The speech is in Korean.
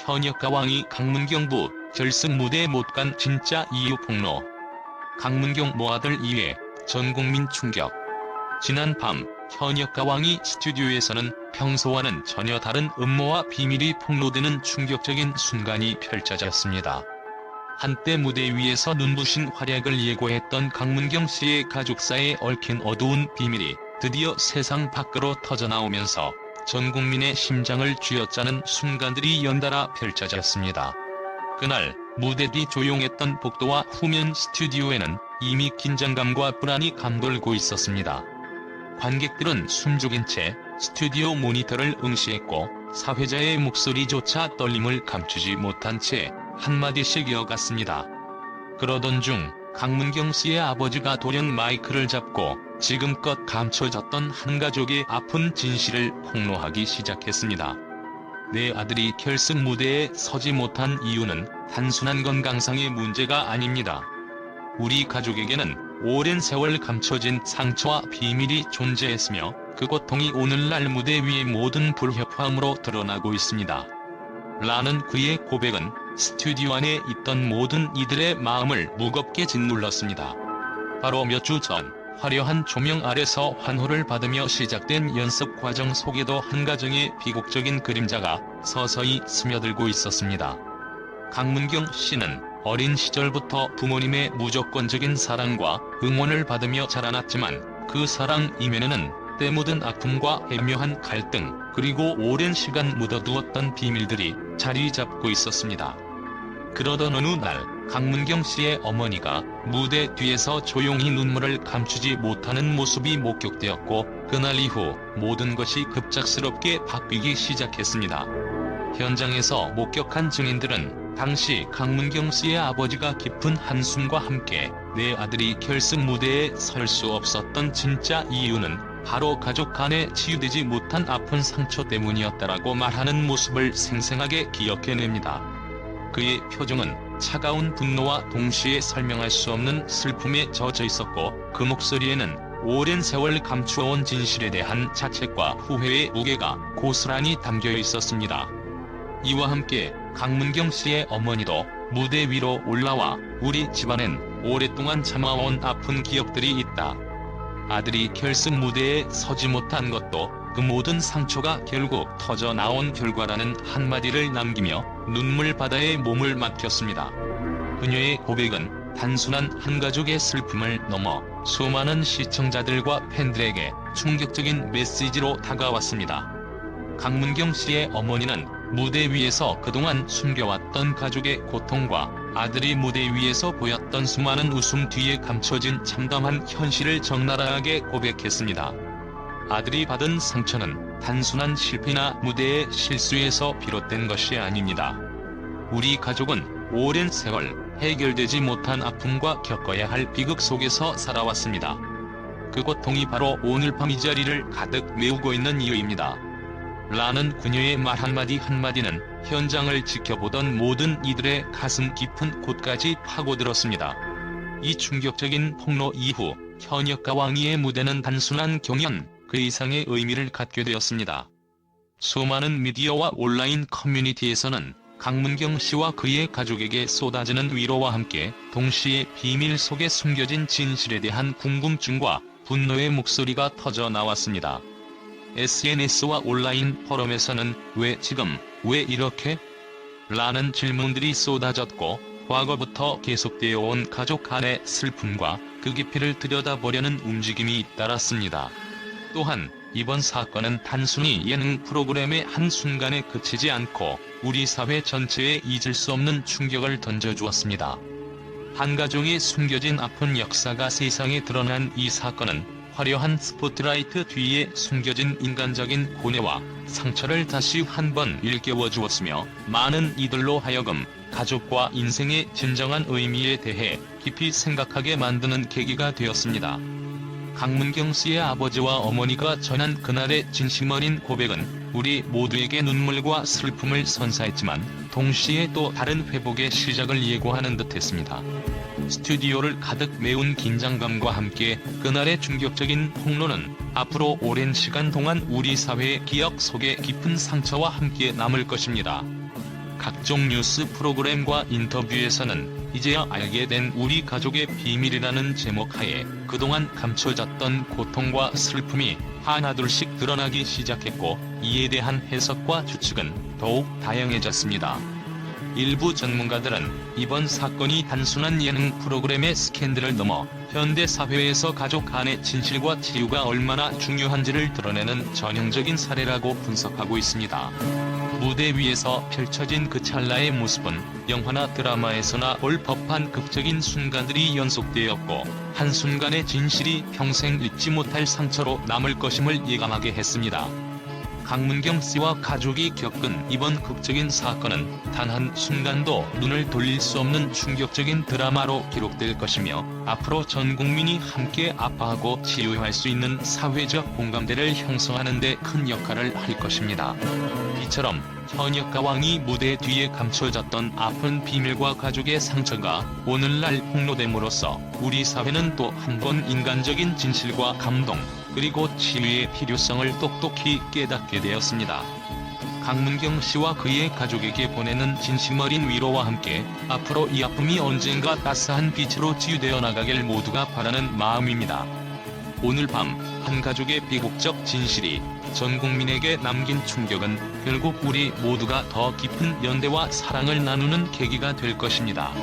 현역 가왕이 강문경부 결승 무대에 못 간 진짜 이유 폭로. 강문경 모아들 이외 전 국민 충격. 지난 밤 현역 가왕이 스튜디오에서는 평소와는 전혀 다른 음모와 비밀이 폭로되는 충격적인 순간이 펼쳐졌습니다. 한때 무대 위에서 눈부신 활약을 예고했던 강문경 씨의 가족사에 얽힌 어두운 비밀이 드디어 세상 밖으로 터져나오면서 전 국민의 심장을 쥐어짜는 순간들이 연달아 펼쳐졌습니다. 그날 무대 뒤 조용했던 복도와 후면 스튜디오에는 이미 긴장감과 불안이 감돌고 있었습니다. 관객들은 숨죽인 채 스튜디오 모니터를 응시했고 사회자의 목소리조차 떨림을 감추지 못한 채 한마디씩 이어갔습니다. 그러던 중 강문경 씨의 아버지가 돌연 마이크를 잡고 지금껏 감춰졌던 한 가족의 아픈 진실을 폭로하기 시작했습니다. 내 아들이 결승 무대에 서지 못한 이유는 단순한 건강상의 문제가 아닙니다. 우리 가족에게는 오랜 세월 감춰진 상처와 비밀이 존재했으며 그 고통이 오늘날 무대 위의 모든 불협화음으로 드러나고 있습니다. 라는 그의 고백은 스튜디오 안에 있던 모든 이들의 마음을 무겁게 짓눌렀습니다. 바로 몇 주 전 화려한 조명 아래서 환호를 받으며 시작된 연습 과정 속에도 한 가정의 비극적인 그림자가 서서히 스며들고 있었습니다. 강문경 씨는 어린 시절부터 부모님의 무조건적인 사랑과 응원을 받으며 자라났지만 그 사랑 이면에는 때 묻은 아픔과 애묘한 갈등, 그리고 오랜 시간 묻어두었던 비밀들이 자리 잡고 있었습니다. 그러던 어느 날, 강문경 씨의 어머니가 무대 뒤에서 조용히 눈물을 감추지 못하는 모습이 목격되었고, 그날 이후 모든 것이 급작스럽게 바뀌기 시작했습니다. 현장에서 목격한 증인들은 당시 강문경 씨의 아버지가 깊은 한숨과 함께 내 아들이 결승 무대에 설 수 없었던 진짜 이유는 바로 가족 간에 치유되지 못한 아픈 상처 때문이었다라고 말하는 모습을 생생하게 기억해냅니다. 그의 표정은 차가운 분노와 동시에 설명할 수 없는 슬픔에 젖어 있었고 그 목소리에는 오랜 세월 감추어온 진실에 대한 자책과 후회의 무게가 고스란히 담겨 있었습니다. 이와 함께 강문경 씨의 어머니도 무대 위로 올라와 우리 집안엔 오랫동안 참아온 아픈 기억들이 있다. 아들이 결승 무대에 서지 못한 것도 그 모든 상처가 결국 터져 나온 결과라는 한마디를 남기며 눈물 바다에 몸을 맡겼습니다. 그녀의 고백은 단순한 한 가족의 슬픔을 넘어 수많은 시청자들과 팬들에게 충격적인 메시지로 다가왔습니다. 강문경 씨의 어머니는 무대 위에서 그동안 숨겨왔던 가족의 고통과 아들이 무대 위에서 보였던 수많은 웃음 뒤에 감춰진 참담한 현실을 적나라하게 고백했습니다. 아들이 받은 상처는 단순한 실패나 무대의 실수에서 비롯된 것이 아닙니다. 우리 가족은 오랜 세월 해결되지 못한 아픔과 겪어야 할 비극 속에서 살아왔습니다. 그 고통이 바로 오늘 밤 이 자리를 가득 메우고 있는 이유입니다. 라는 그녀의 말 한마디 한마디는 현장을 지켜보던 모든 이들의 가슴 깊은 곳까지 파고들었습니다. 이 충격적인 폭로 이후 현역 가 왕이의 무대는 단순한 경연, 그 이상의 의미를 갖게 되었습니다. 수많은 미디어와 온라인 커뮤니티에서는 강문경 씨와 그의 가족에게 쏟아지는 위로와 함께 동시에 비밀 속에 숨겨진 진실에 대한 궁금증과 분노의 목소리가 터져 나왔습니다. SNS와 온라인 포럼에서는 왜 지금, 왜 이렇게? 라는 질문들이 쏟아졌고 과거부터 계속되어 온 가족 간의 슬픔과 그 깊이를 들여다보려는 움직임이 잇따랐습니다. 또한 이번 사건은 단순히 예능 프로그램의 한순간에 그치지 않고 우리 사회 전체에 잊을 수 없는 충격을 던져주었습니다. 한 가족의 숨겨진 아픈 역사가 세상에 드러난 이 사건은 화려한 스포트라이트 뒤에 숨겨진 인간적인 고뇌와 상처를 다시 한 번 일깨워 주었으며 많은 이들로 하여금 가족과 인생의 진정한 의미에 대해 깊이 생각하게 만드는 계기가 되었습니다. 강문경 씨의 아버지와 어머니가 전한 그날의 진심 어린 고백은 우리 모두에게 눈물과 슬픔을 선사했지만 동시에 또 다른 회복의 시작을 예고하는 듯했습니다. 스튜디오를 가득 메운 긴장감과 함께 그날의 충격적인 폭로는 앞으로 오랜 시간 동안 우리 사회의 기억 속에 깊은 상처와 함께 남을 것입니다. 각종 뉴스 프로그램과 인터뷰에서는 이제야 알게 된 우리 가족의 비밀이라는 제목 하에 그동안 감춰졌던 고통과 슬픔이 하나둘씩 드러나기 시작했고 이에 대한 해석과 추측은 더욱 다양해졌습니다. 일부 전문가들은 이번 사건이 단순한 예능 프로그램의 스캔들을 넘어 현대 사회에서 가족 간의 진실과 치유가 얼마나 중요한지를 드러내는 전형적인 사례라고 분석하고 있습니다. 무대 위에서 펼쳐진 그 찰나의 모습은 영화나 드라마에서나 볼 법한 극적인 순간들이 연속되었고 한순간의 진실이 평생 잊지 못할 상처로 남을 것임을 예감하게 했습니다. 강문경 씨와 가족이 겪은 이번 극적인 사건은 단 한 순간도 눈을 돌릴 수 없는 충격적인 드라마로 기록될 것이며 앞으로 전 국민이 함께 아파하고 치유할 수 있는 사회적 공감대를 형성하는 데 큰 역할을 할 것입니다. 이처럼 현역 가왕이 무대 뒤에 감춰졌던 아픈 비밀과 가족의 상처가 오늘날 폭로됨으로써 우리 사회는 또 한 번 인간적인 진실과 감동, 그리고 치유의 필요성을 똑똑히 깨닫게 되었습니다. 강문경 씨와 그의 가족에게 보내는 진심 어린 위로와 함께 앞으로 이 아픔이 언젠가 따스한 빛으로 치유되어 나가길 모두가 바라는 마음입니다. 오늘 밤 한 가족의 비극적 진실이 전 국민에게 남긴 충격은 결국 우리 모두가 더 깊은 연대와 사랑을 나누는 계기가 될 것입니다.